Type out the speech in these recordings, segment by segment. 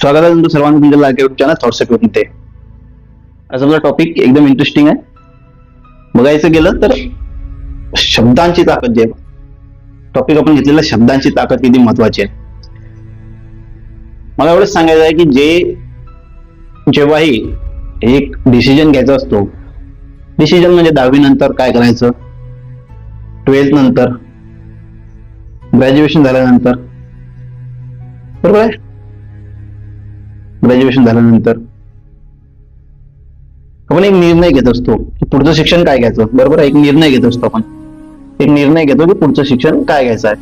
स्वागत आहे. तुमचं सर्वांना तुमच्या लाडक्या युट्यूब चॅनल थॉट्समध्ये आज आपला टॉपिक एकदम इंटरेस्टिंग आहे. बघायचं गेलं तर शब्दांची ताकद जे टॉपिक आपण घेतलेला शब्दांची ताकद किती महत्वाची आहे. मला एवढंच सांगायचं आहे की जे जेव्हाही एक डिसिजन घ्यायचा असतो डिसिजन म्हणजे दहावी नंतर काय करायचं? ट्वेल्थ नंतर ग्रॅज्युएशन झाल्यानंतर. बरोबर आहे? ग्रॅज्युएशन झाल्यानंतर. आपण एक निर्णय घेत असतो की पुढचं शिक्षण काय घ्यायचं? बरोबर? एक निर्णय घेत असतो आपण. एक निर्णय घेतो की पुढचं शिक्षण काय घ्यायचं आहे.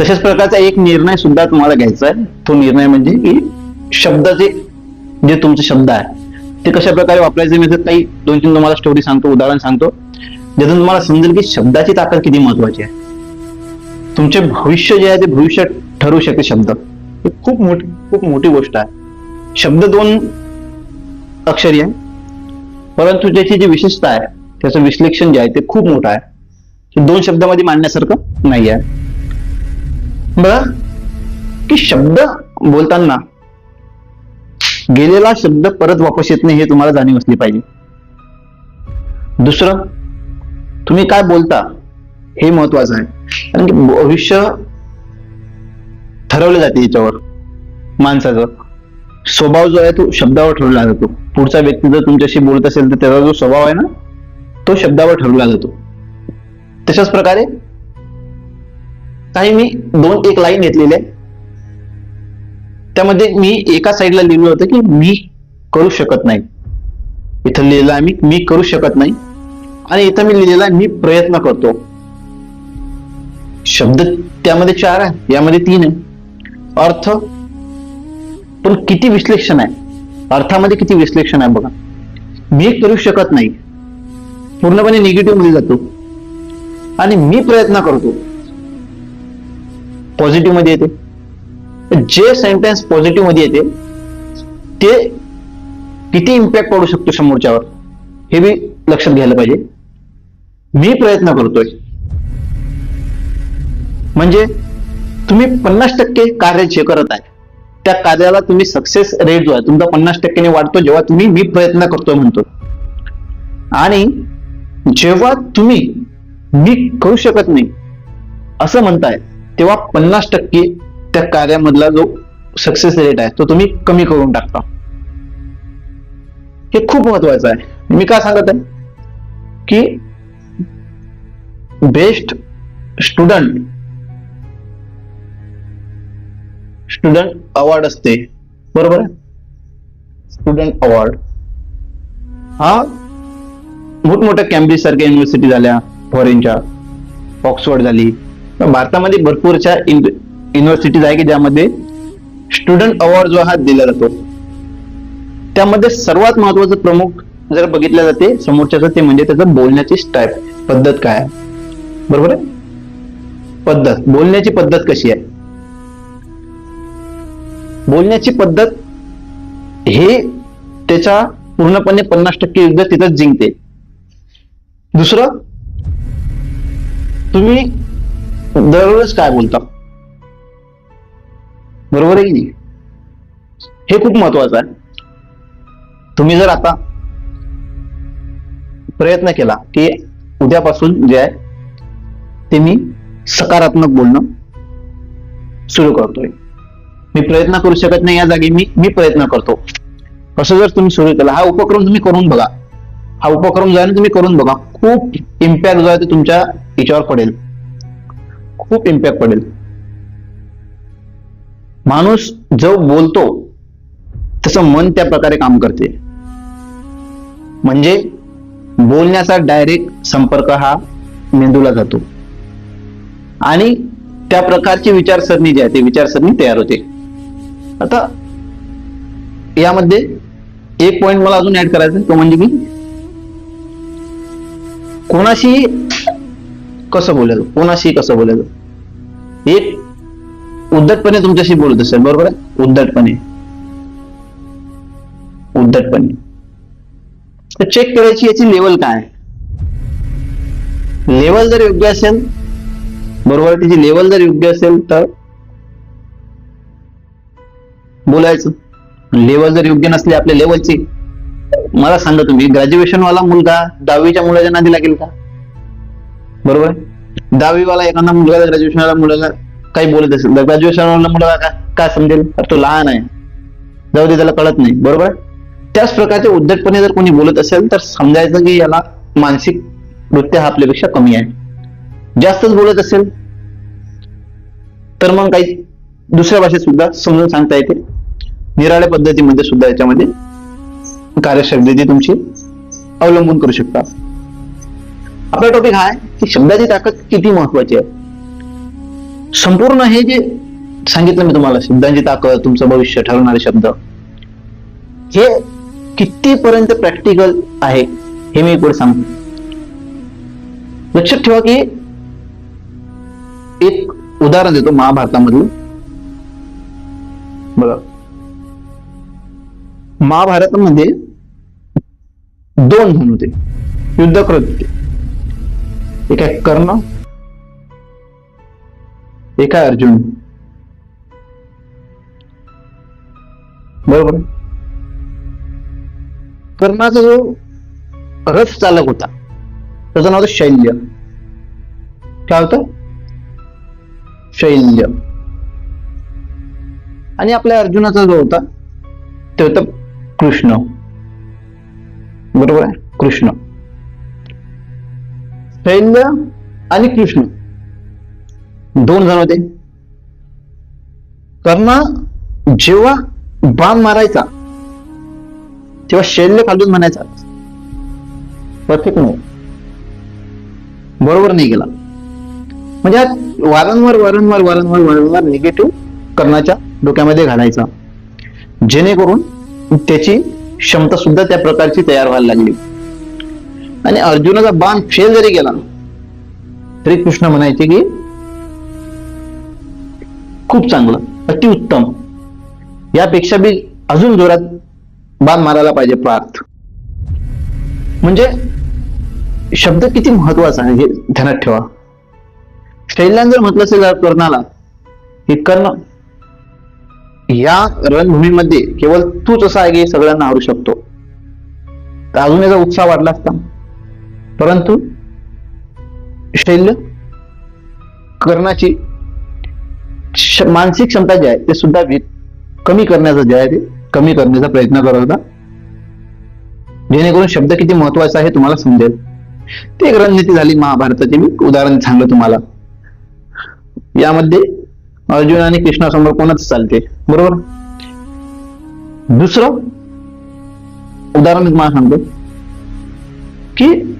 तशाच प्रकारचा एक निर्णय सुद्धा तुम्हाला घ्यायचा आहे. तो निर्णय म्हणजे की शब्दाचे जे तुमचे शब्द आहे ते कशा प्रकारे वापरायचे मी तर काही दोन तीन तुम्हाला स्टोरी सांगतो उदाहरण सांगतो. ज्यातून तुम्हाला समजेल की शब्दाची ताकद किती महत्वाची आहे. तुमचे भविष्य जे आहे ते भविष्य ठरू शकते शब्द. हे खूप मोठी खूप मोठी गोष्ट आहे. शब्द दोन अक्षरी आहे. परंतु त्याची जी विशेषता आहे त्याचं विश्लेषण जे आहे ते खूप मोठं आहे. ते दोन शब्दामध्ये मांडण्यासारखं नाही आहे. बरं? की शब्द बोलताना गेलेला शब्द परत वापस येत नाही हे तुम्हाला जाणीव असली पाहिजे. दुसरं तुम्ही काय बोलता हे महत्वाचं आहे. कारण की भविष्य ठरवलं जाते याच्यावर माणसाचं. स्वभाव जो आहे तो शब्दावर ठरवला जातो. पुढचा व्यक्ती जर तुमच्याशी बोलत असेल तर त्याचा जो स्वभाव आहे ना तो शब्दावर ठरवला जातो. तशाच प्रकारे काही मी दोन एक लाईन घेतलेली आहे. त्यामध्ये मी एका साईडला लिहिलं होतं की मी करू शकत नाही. इथं लिहिलं आहे मी मी करू शकत नाही. आणि इथं मी लिहिलेला आहे मी प्रयत्न करतो. शब्द त्यामध्ये चार आहे यामध्ये तीन आहे. अर्थ पण किती विश्लेषण आहे? अर्थामध्ये किती विश्लेषण आहे बघा. मी करू शकत नाही. पूर्णपणे निगेटिव्हमध्ये जातो. आणि मी प्रयत्न करतो. पॉझिटिव्हमध्ये येते. जे सेंटेन्स पॉझिटिव्हमध्ये येते ते किती इम्पॅक्ट पडू शकतो समोरच्यावर? हे बी लक्षात घ्यायला पाहिजे. मी प्रयत्न करतोय. म्हणजे तुम्ही पन्नास टक्के कार्य जे करत आहे त्या कार्याला तुम्ही सक्सेस रेट जो आहे तुमचा पन्नास टक्क्याने वाढतो जेव्हा तुम्ही मी प्रयत्न करतोय म्हणतो. आणि जेव्हा तुम्ही मी करू शकत नाही असं म्हणताय तेव्हा पन्नास टक्के त्या कार्यामधला जो सक्सेस रेट आहे तो तुम्ही कमी करून टाकता. हे खूप महत्वाचं आहे. मी काय सांगत आहे? की बेस्ट स्टुडंट स्टुडंट अवॉर्ड असते. बरोबर? स्टुडंट अवॉर्ड हा? मोठमोठ्या कॅम्ब्रिज सारख्या युनिव्हर्सिटी झाल्या फॉरेनच्या ऑक्सफोर्ड झाली. तर भारतामध्ये भरपूरच्या युनिव्हर्सिटीज आहे की ज्यामध्ये स्टुडंट अवॉर्ड जो हा दिला जातो. त्यामध्ये सर्वात महत्वाचं प्रमुख जर बघितलं जाते समोरच्याचं ते म्हणजे त्याचं बोलण्याची स्टाईल पद्धत काय आहे? बरोबर आहे? पद्धत. बोलण्याची पद्धत कशी आहे? बोलण्याची पद्धत हे त्याच्या पूर्णपणे पन्नास टक्के युद्ध तिथंच जिंकते. दुसरं तुम्ही दररोज काय बोलता? बरोबर आहे की नाही? हे खूप महत्वाचं आहे. तुम्ही जर आता प्रयत्न केला की उद्यापासून जे आहे ते मी सकारात्मक बोलणं सुरू करतोय. मी प्रयत्न करू शकत नाही या जागी मी मी प्रयत्न करतो. असं जर तुम्ही सुरू केला हा उपक्रम तुम्ही करून बघा. हा उपक्रम जो आहे ना तुम्ही करून बघा खूप इम्पॅक्ट जो आहे तो तुमच्या याच्यावर पडेल. खूप इम्पॅक्ट पडेल. माणूस जो बोलतो त्याचं मन त्या प्रकारे काम करते. म्हणजे बोलण्याचा डायरेक्ट संपर्क हा मेंदूला जातो. आणि त्या प्रकारची विचारसरणी जी आहे ती विचारसरणी तयार होते. आता यामध्ये एक पॉइंट मला अजून ऍड करायचा तो म्हणजे मी कोणाशी कसं बोलायचं? कोणाशी कसं बोलायचं? एक उद्धटपणे तुमच्याशी बोलत असेल बरोबर आहे? उद्धटपणे. उद्धटपणे. तर चेक करायची याची लेवल काय लेवल जर योग्य असेल बरोबर तिची लेवल जर योग्य असेल तर बोलायचं. लेवल जर योग्य नसली आपल्या लेवलची मला सांगा तुम्ही ग्रॅज्युएशन वाला मुलगा दहावीच्या मुलाच्या नादी लागेल का? बरोबर आहे? दहावीवाला एखादा मुलगा ग्रॅज्युएशन वाला मुलाला काही बोलत असेल तर ग्रॅज्युएशन वाला मुलगा का- काय समजेल? तो लहान आहे. जाऊ दे त्याला कळत नाही. बरोबर आहे? त्याच प्रकारचे उद्धटपणे जर कोणी बोलत असेल तर समजायचं की याला मानसिक नृत्य हा आपल्यापेक्षा कमी आहे. जास्तच बोलत असेल तर मग काही दुसऱ्या भाषेत सुद्धा समजून सांगता येते. निराळ्या पद्धतीमध्ये सुद्धा याच्यामध्ये कार्यशब्दाची तुमची अवलंबून करू शकता. आपला टॉपिक हा आहे की शब्दाची ताकद किती महत्वाची आहे? संपूर्ण हे जे सांगितलं मी तुम्हाला शब्दांची ताकद तुमचं भविष्य ठरवणारे शब्द हे कितीपर्यंत प्रॅक्टिकल आहे हे मी पुढे सांगतो. लक्षात ठेवा की एक उदाहरण देतो महाभारतामधलं. बघा. महाभारतामध्ये दोन जण होते. युद्ध करत होते एक आहे कर्ण एक आहे अर्जुन. बरोबर? कर्णाचा जो रथ चालक होता त्याचं नाव होतं शैल्य. काय होतं? शैल्य. आणि आपल्या अर्जुनाचा जो होता ते होतं कृष्ण. बरोबर? आहे कृष्ण. शैल्य आणि कृष्ण. दोन जण होते. कर्ण जेव्हा बाण मारायचा तेव्हा शैल्य खालून म्हणायचा परफेक्ट नाही बरोबर नाही गेला. म्हणजे आज वारंवार वारंवार वारंवार वारंवार निगेटिव्ह कर्णाच्या डोक्यामध्ये घालायचा. जेणेकरून त्याची क्षमता सुद्धा त्या प्रकारची तयार व्हायला लागली. आणि अर्जुनाचा बाण फेल जरी गेला तरी कृष्ण म्हणायचे की खूप चांगलं अतिउत्तम यापेक्षा बी अजून जोरात बाण मारायला पाहिजे पार्थ. म्हणजे शब्द किती महत्त्वाचा आहे हे ध्यानात ठेवा. शैल्यान जर म्हटलं असेल कर्णाला हे कर्ण या रणभूमीमध्ये केवळ तूच असा आहे की सगळ्यांना हारू शकतो. तर अजून याचा उत्साह वाढला असता. परंतु शैल्य कर्णाची मानसिक क्षमता जी आहे ते सुद्धा कमी करण्याचं जे आहे ते कमी करण्याचा प्रयत्न करत होता. जेणेकरून शब्द किती महत्त्वाचा आहे हे तुम्हाला समजेल. ते एक रणनीती झाली महाभारताची. मी उदाहरण सांगलं तुम्हाला. यामध्ये अर्जुन आणि कृष्णासमोर कोणच चालते? बरोबर? दुसरं? उदाहरण तुम्हाला सांगतो. की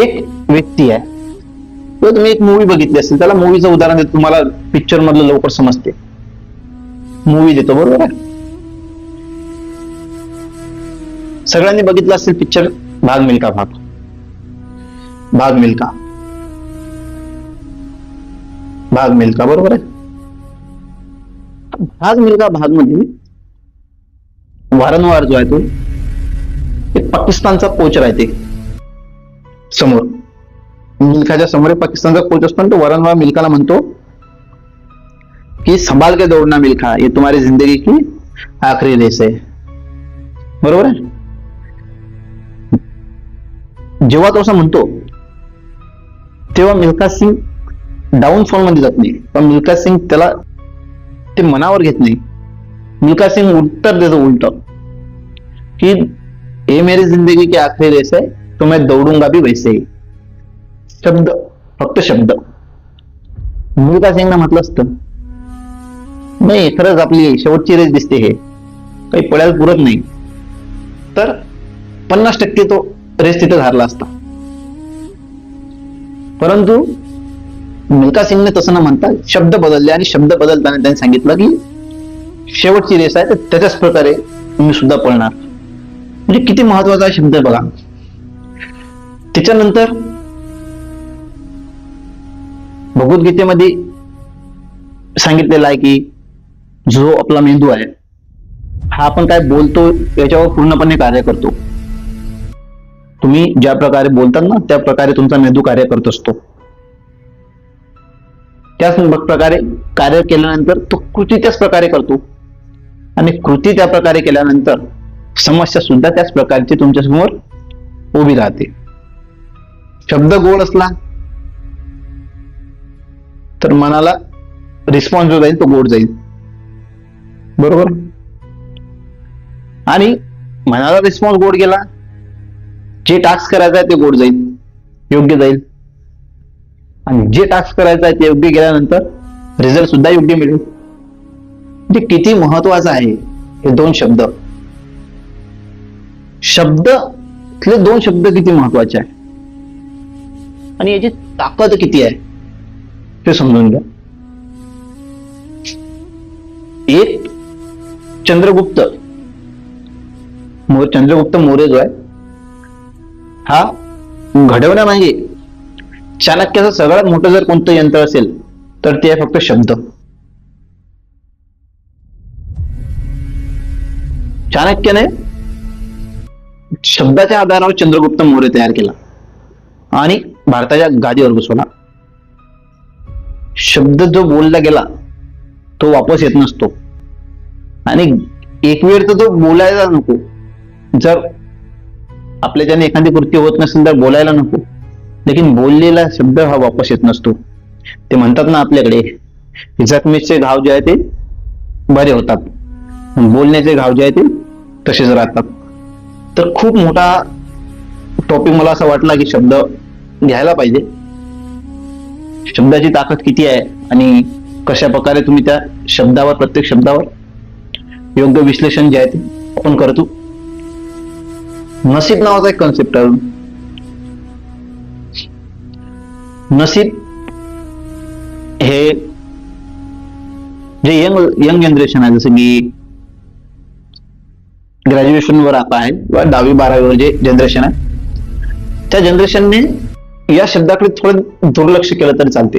एक व्यक्ती आहे. किंवा तुम्ही एक मूवी बघितली असेल त्याला मूवीचं उदाहरण देतो तुम्हाला पिक्चर मधलं लवकर समजते. मूवी देतो बरोबर आहे? सगळ्यांनी बघितलं असेल पिक्चर भाग मिल्का भाग. भाग मिल्का भाग मिल्का बरोबर आहे? भाग मिल्का भागमध्ये वारंवार जो आहे तो एक पाकिस्तानचा कोच राहते. समोर. मिल्खाच्या समोर पाकिस्तानचा कोच असतो तो वारंवार मिल्काला म्हणतो कि संभाल के दौड़ना मिल्खा ये तुम्हारी जिंदगी की आखरी रेस है. बरोबर आहे? जेव्हा तो असं म्हणतो तेव्हा मिल्खा सिंग डाऊनफॉलमध्ये जात नाही. पण मिल्खा सिंग त्याला ते मनावर घेत नाही. मिल्खा सिंग उत्तर देतो उलट. कि हे मेरी जिंदगी की आखरी रेस है तो मैं दौड़ूंगा भी वैसे ही. शब्द फक्त शब्द. मिल्खा सिंगनं म्हटलं असतं नाही खरंच आपली शेवटची रेस दिसते हे. काही पळायला पुरत नाही. तर पन्नास टक्के तो रेस तिथे हारला असता. परंतु मिल्खा सिंगने तसं न म्हणता शब्द बदलले आणि शब्द बदलताना त्यांनी सांगितलं की शेवटची रेस आहे तर त्याच्याच प्रकारे मी सुद्धा पळणार. म्हणजे किती महत्त्वाचा शब्द बघा. त्याच्यानंतर भगवद्गीतेमध्ये सांगितलेलं आहे की जो आपला मेंदू आहे हा आपण काय बोलतो याच्यावर पूर्णपणे कार्य करतो. तुम्ही ज्या प्रकारे बोलतात ना त्या प्रकारे तुमचा मेंदू कार्य करत असतो. त्याच प्रकारे कार्य केल्यानंतर तो कृती त्याच प्रकारे करतो. आणि कृती त्या प्रकारे केल्यानंतर समस्या सुद्धा त्याच प्रकारची तुमच्यासमोर उभी राहते. शब्द गोड असला तर मनाला रिस्पॉन्स जो जाईल तो गोड जाईल. बरोबर? आणि मनाला रिस्पॉन्स गोड गेला जे टास्क करायचं आहे ते गोड जाईल योग्य जाईल. आणि जे टास्क करायचं आहे ते योग्य गेल्यानंतर रिझल्ट सुद्धा योग्य मिळेल. म्हणजे किती महत्वाचं आहे हे दोन शब्द. शब्द इथले दोन शब्द किती महत्त्वाचे आहे? आणि याची ताकद किती आहे? ते समजून घ्या. एक चंद्रगुप्त. चंद्रगुप्त मौर्य जो आहे हा घडवण्यामागे चाणक्याचं सगळ्यात मोठं जर कोणतं यंत्र असेल तर ते आहे फक्त शब्द. चाणक्याने शब्दाच्या आधारावर चंद्रगुप्त मौर्य तयार केला. आणि भारताच्या गादीवर बसवला शब्द जो बोलला गेला तो वापस येत नसतो. आणि एक वेळ तर तो बोलायला नको. जर आपल्या ज्याने एखादी कृती होत नसेल तर बोलायला नको. लेकिन बोललेला शब्द हा वापस येत नसतो. ते म्हणतात ना आपल्याकडे जखमीचे घाव जे आहे ते बरे होतात. बोलण्याचे घाव जे आहे ते तसेच राहतात. तर खूप मोठा टॉपिक मला असा वाटला की शब्द घ्यायला पाहिजे. शब्दाची ताकद किती आहे आणि कशा प्रकारे तुम्ही त्या शब्दावर प्रत्येक शब्दावर योग्य विश्लेषण जे आहे ते आपण करतो? नसीब नावाचा एक कन्सेप्ट आहे. नसीब हे जे यंग यंग जनरेशन आहे जसं की ग्रॅज्युएशन वर आता आहे किंवा दहावी बारावीवर जे जनरेशन आहे त्या जनरेशनने या शब्दाकडे थोडं दुर्लक्ष केलं तरी चालते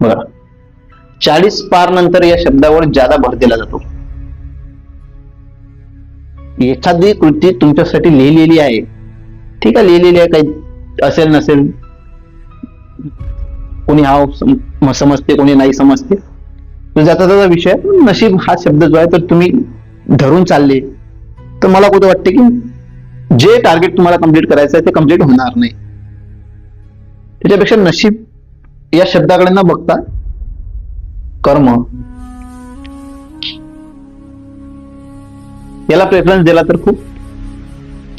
बघा चाळीस पार नंतर या शब्दावर ज्यादा भर दिला जातो. एखादी कृती तुमच्यासाठी लिहिलेली आहे ठीक आहे लिहिलेली आहे काही असेल नसेल कोणी हा समजते कोणी नाही समजते. तो जाता जाता विषय नशीब हा शब्द जो आहे तर तुम्ही धरून चालले. तर मला कुठं वाटते की जे टार्गेट तुम्हाला कंप्लीट करायचं आहे ते कंप्लीट होणार नाही. त्याच्यापेक्षा नशीब या शब्दाकडे न बघता कर्म. याला प्रेफरन्स दिला तर खूप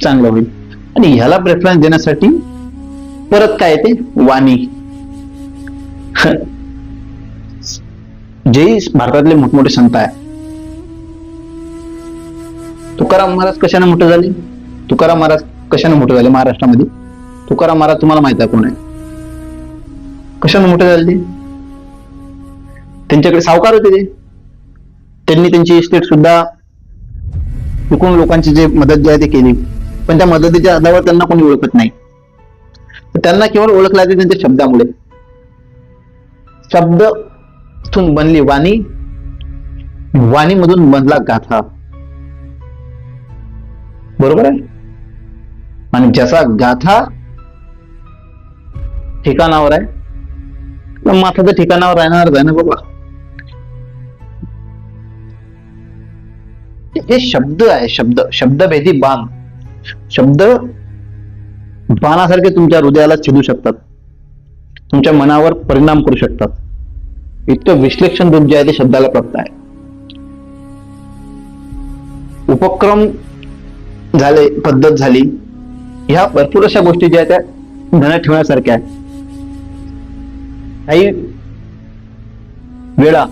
चांगलं होईल. आणि ह्याला प्रेफरन्स देण्यासाठी परत काय येते वाणी. जे भारतातले मोठमोठे संत आहे तुकाराम महाराज कशाने मोठे झाले? तुकाराम महाराज कशाने मोठे झाले महाराष्ट्रामध्ये? तुकाराम महाराज तुम्हाला माहीत आहे कोण आहे? कशाने मोठे झाले ते? त्यांच्याकडे सावकार होते ते. त्यांनी त्यांची इस्टेट सुद्धा विकून लोकांची जे मदत जी आहे ते केली. पण त्या मदतीच्या आधारावर त्यांना कोणी ओळखत नाही. त्यांना केवळ ओळखला जाते त्यांच्या शब्दामुळे. शब्द तून बनली वाणी. वाणीमधून बनला गाथा. बरोबर आहे? आणि ज्याचा गाथा ठिकाणावर आहे तर माथा तर ठिकाणावर राहणारच आहे ना बाबा. हे शब्द आहे शब्द शब्दभेदी बाण. शब्द बाणासारखे तुमच्या हृदयाला छिदू शकतात. तुमच्या मनावर परिणाम करू शकतात. इतकं विश्लेषण रूप जे आहे ते शब्दाला प्राप्त आहे. उपक्रम झाले पद्धत झाली ह्या भरपूर अशा गोष्टी ज्या आहेत त्या ध्यानात ठेवण्यासारख्या आहेत. काही वेळा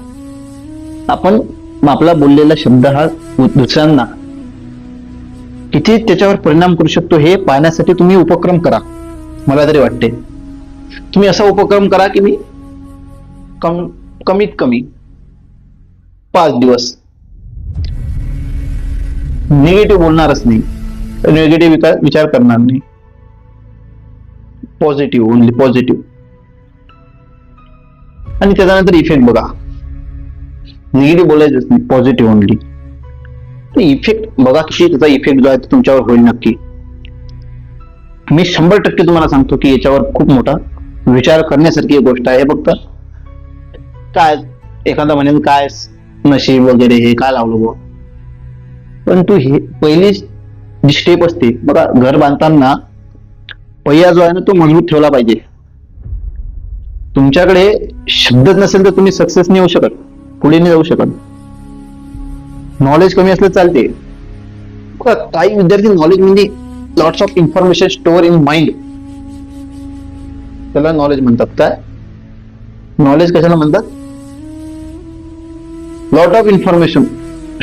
आपण आपला बोललेला शब्द हा दुसऱ्यांना किती त्याच्यावर परिणाम करू शकतो हे पाहण्यासाठी तुम्ही उपक्रम करा. मला तरी वाटते. तुम्ही असा उपक्रम करा की मी कम कमीत कमी पाच दिवस निगेटिव्ह बोलणारच नाही. निगेटिव्ह विचार विचार करणार नाही. पॉझिटिव्ह ओनली पॉझिटिव्ह आणि त्याच्यानंतर इफेक्ट बघा. निगेटिव्ह बोलायचंच नाही पॉझिटिव्ह ओनली इफेक्ट बघा की त्याचा इफेक्ट जो आहे तो तुमच्यावर होईल नक्की. मी शंभर टक्के तुम्हाला सांगतो की याच्यावर खूप मोठा विचार करण्यासारखी एक गोष्ट आहे. फक्त काय एखादा म्हणेल काय नशीब वगैरे हे काय लावलं बघ पण तू हे पहिली जी स्टेप असते बघा घर बांधताना पहिला जो आहे ना तो मजबूत ठेवला पाहिजे. तुमच्याकडे शब्दच नसेल तर तुम्ही सक्सेस नाही होऊ शकत. पुढे नाही जाऊ शकत. नॉलेज कमी असलं चालते. काही विद्यार्थी नॉलेज म्हणजे lots of information store in mind त्याला नॉलेज म्हणतात काय? नॉलेज कशाला म्हणतात? Lot of information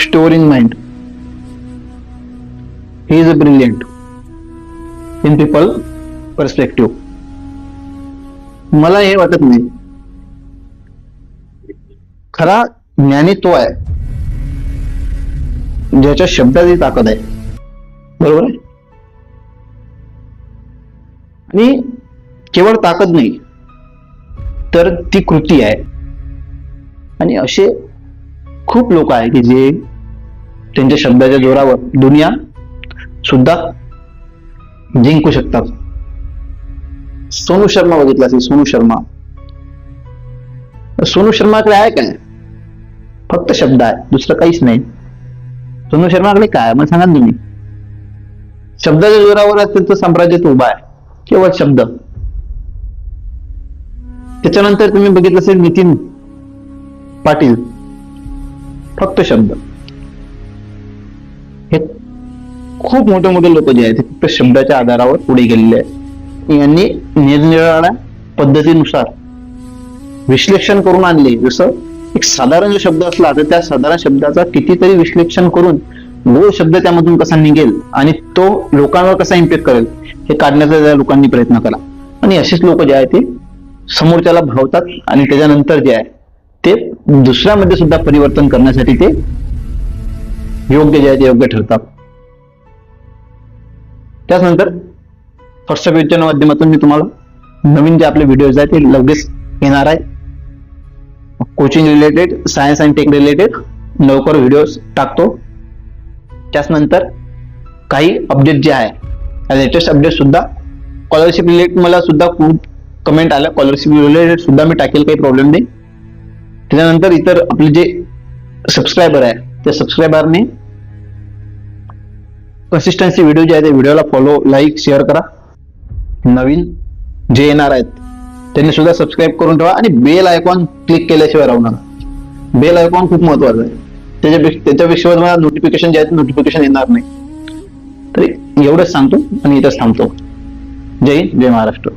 store in mind he is a brilliant in people perspective मला हे वाटत नाही. खरा ज्ञानी तो आहे. ज्याच्या शब्दाची ताकद आहे. बरोबर आहे? आणि केवळ ताकद नाही तर ती कृती आहे. आणि असे खूप लोक आहे की जे त्यांच्या शब्दाच्या जोरावर दुनिया सुद्धा जिंकू शकतात. सोनू शर्मा बघितला असेल सोनू शर्मा. सोनू शर्माकडे आहे काय फक्त शब्द आहे दुसरं काहीच नाही. सोनू शर्माकडे काय? मग सांगा तुम्ही. शब्दाच्या जोरावर त्यांचं साम्राज्य उभा आहे. केवळ शब्द. त्याच्यानंतर तुम्ही बघितलं असेल नितीन पाटील. फक्त शब्द. हे खूप मोठे मोठे लोक जे आहेत ते फक्त शब्दाच्या आधारावर पुढे गेलेले आहेत. यांनी निरनिराळ्या पद्धतीनुसार विश्लेषण करून आणले. जसं एक साधारण जो शब्द असला तर त्या साधारण शब्दाचा कितीतरी विश्लेषण करून मूळ शब्द त्यामधून कसा निघेल आणि तो लोकांवर कसा इम्पॅक्ट करेल हे काढण्याचा त्या लोकांनी प्रयत्न केला आणि असेच लोक जे आहे ते समोरच्याला भावतात आणि त्याच्यानंतर जे आहे ते दुसऱ्यामध्ये सुद्धा परिवर्तन करण्यासाठी ते योग्य जे आहे ते योग्य ठरतात. त्याचनंतर व्हॉट्सअप युजच्या माध्यमातून मी तुम्हाला नवीन जे आपले व्हिडिओज आहेत ते लगेच येणार आहे. Coaching related science and tech related लवकर व्हिडिओज टाकतो. त्याचनंतर काही अपडेट जे आहे लेटेस्ट अपडेट सुद्धा स्कॉलरशिप रिलेटेड मला सुद्धा खूप कमेंट आल्या स्कॉलरशिप रिलेटेड सुद्धा मी टाकेल काही प्रॉब्लेम नाही. त्याच्यानंतर इतर आपले जे सबस्क्रायबर आहे त्या सबस्क्रायबरने कन्सिस्टन्सी व्हिडिओ जे आहे ते व्हिडिओला फॉलो लाईक शेअर करा. नवीन जे येणार आहेत त्यांनी सुद्धा सबस्क्राईब करून ठेवा आणि बेल आयकॉन क्लिक केल्याशिवाय राहू नका बेल आयकॉन खूप महत्वाचं आहे. त्याच्यापेक्षा त्याच्यापेक्षा मला नोटिफिकेशन जे आहे नोटिफिकेशन येणार नाही. तरी एवढंच सांगतो आणि इथंच थांबतो. जय हिंद जय महाराष्ट्र.